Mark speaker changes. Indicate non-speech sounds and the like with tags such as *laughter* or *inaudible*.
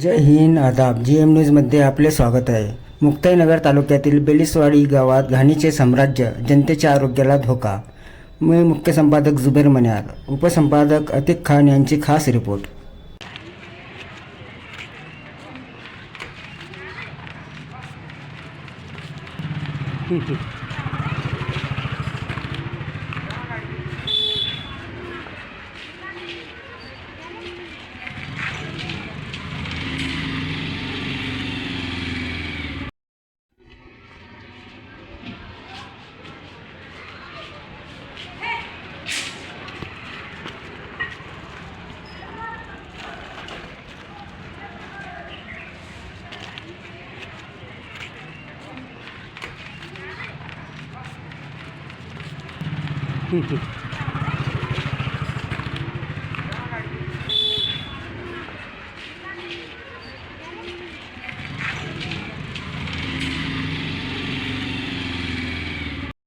Speaker 1: जय हिंद आदाब. G M न्यूजमध्ये आपले स्वागत आहे. मुक्ताईनगर तालुक्यातील बेलिसवाडी गावात घाणीचे साम्राज्य जनतेच्या आरोग्याला धोका. मी मुख्य संपादक जुबेर मन्यार. उपसंपादक अतिक खान यांची खास रिपोर्ट. *laughs* Mm-hmm. *laughs*